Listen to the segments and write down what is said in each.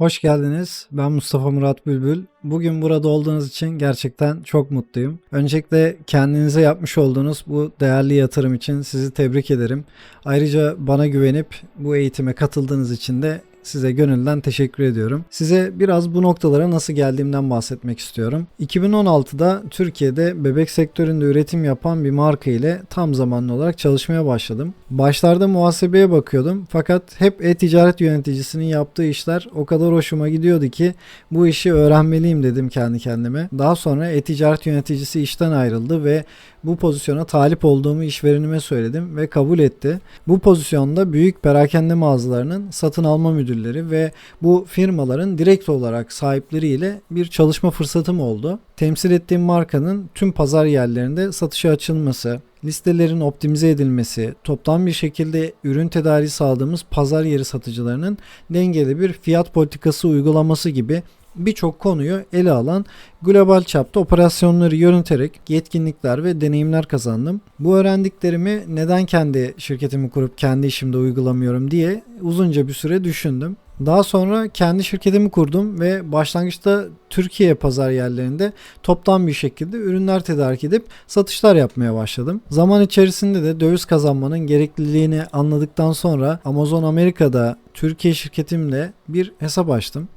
Hoş geldiniz. Ben Mustafa Murat Bülbül. Bugün burada olduğunuz için gerçekten çok mutluyum. Öncelikle kendinize yapmış olduğunuz bu değerli yatırım için sizi tebrik ederim. Ayrıca bana güvenip bu eğitime katıldığınız için de size gönülden teşekkür ediyorum. Size biraz bu noktalara nasıl geldiğimden bahsetmek istiyorum. 2016'da Türkiye'de bebek sektöründe üretim yapan bir marka ile tam zamanlı olarak çalışmaya başladım. Başlarda muhasebeye bakıyordum fakat hep e-ticaret yöneticisinin yaptığı işler o kadar hoşuma gidiyordu ki bu işi öğrenmeliyim dedim kendi kendime. Daha sonra e-ticaret yöneticisi işten ayrıldı ve bu pozisyona talip olduğumu işverenime söyledim ve kabul etti. Bu pozisyonda büyük perakende mağazalarının satın alma müdürleri ve bu firmaların direkt olarak sahipleriyle bir çalışma fırsatım oldu. Temsil ettiğim markanın tüm pazar yerlerinde satışa açılması, listelerin optimize edilmesi, toplam bir şekilde ürün tedariği sağladığımız pazar yeri satıcılarının dengeli bir fiyat politikası uygulaması gibi birçok konuyu ele alan global çapta operasyonları yöneterek yetkinlikler ve deneyimler kazandım. Bu öğrendiklerimi neden kendi şirketimi kurup kendi işimde uygulamıyorum diye uzunca bir süre düşündüm. Daha sonra kendi şirketimi kurdum ve başlangıçta Türkiye pazar yerlerinde toplam bir şekilde ürünler tedarik edip satışlar yapmaya başladım. Zaman içerisinde de döviz kazanmanın gerekliliğini anladıktan sonra Amazon Amerika'da Türkiye şirketimle bir hesap açtım.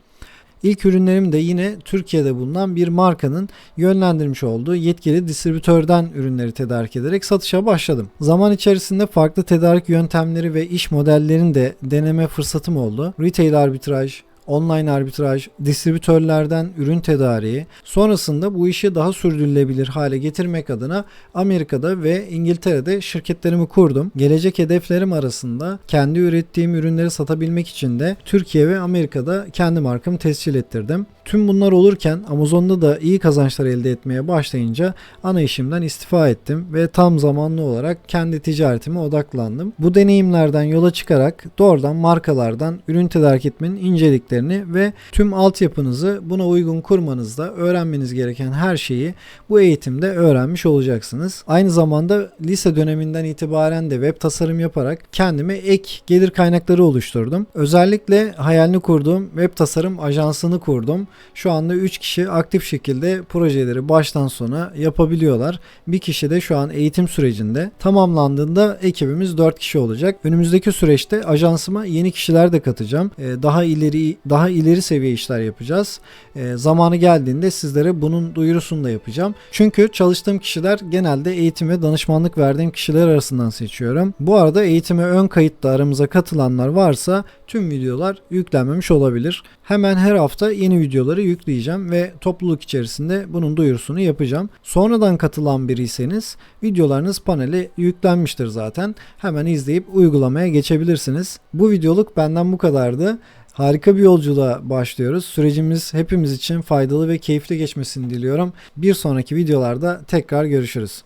İlk ürünlerim de yine Türkiye'de bulunan bir markanın yönlendirmiş olduğu yetkili distribütörden ürünleri tedarik ederek satışa başladım. Zaman içerisinde farklı tedarik yöntemleri ve iş modellerini de deneme fırsatım oldu. Retail arbitraj, online arbitraj, distribütörlerden ürün tedariği, sonrasında bu işi daha sürdürülebilir hale getirmek adına Amerika'da ve İngiltere'de şirketlerimi kurdum. Gelecek hedeflerim arasında kendi ürettiğim ürünleri satabilmek için de Türkiye ve Amerika'da kendi markamı tescil ettirdim. Tüm bunlar olurken Amazon'da da iyi kazançlar elde etmeye başlayınca ana işimden istifa ettim ve tam zamanlı olarak kendi ticaretime odaklandım. Bu deneyimlerden yola çıkarak doğrudan markalardan ürün tedarik etmenin inceliklerini ve tüm altyapınızı buna uygun kurmanızda öğrenmeniz gereken her şeyi bu eğitimde öğrenmiş olacaksınız. Aynı zamanda lise döneminden itibaren de web tasarım yaparak kendime ek gelir kaynakları oluşturdum. Özellikle hayalini kurduğum web tasarım ajansını kurdum. Şu anda 3 kişi aktif şekilde projeleri baştan sona yapabiliyorlar. Bir kişi de şu an eğitim sürecinde. Tamamlandığında ekibimiz 4 kişi olacak. Önümüzdeki süreçte ajansıma yeni kişiler de katacağım. Ee, Daha ileri daha ileri seviye işler yapacağız. Ee, Zamanı geldiğinde sizlere bunun duyurusunu da yapacağım. Çünkü çalıştığım kişiler genelde eğitim ve danışmanlık verdiğim kişiler arasından seçiyorum. Bu arada eğitime ön kayıtlı aramıza katılanlar varsa tüm videolar yüklenmemiş olabilir. Hemen her hafta yeni videoları yükleyeceğim ve topluluk içerisinde bunun duyurusunu yapacağım. Sonradan katılan biriyseniz videolarınız panele yüklenmiştir zaten. Hemen izleyip uygulamaya geçebilirsiniz. Bu videoluk benden bu kadardı. Harika bir yolculuğa başlıyoruz. Sürecimiz hepimiz için faydalı ve keyifli geçmesini diliyorum. Bir sonraki videolarda tekrar görüşürüz.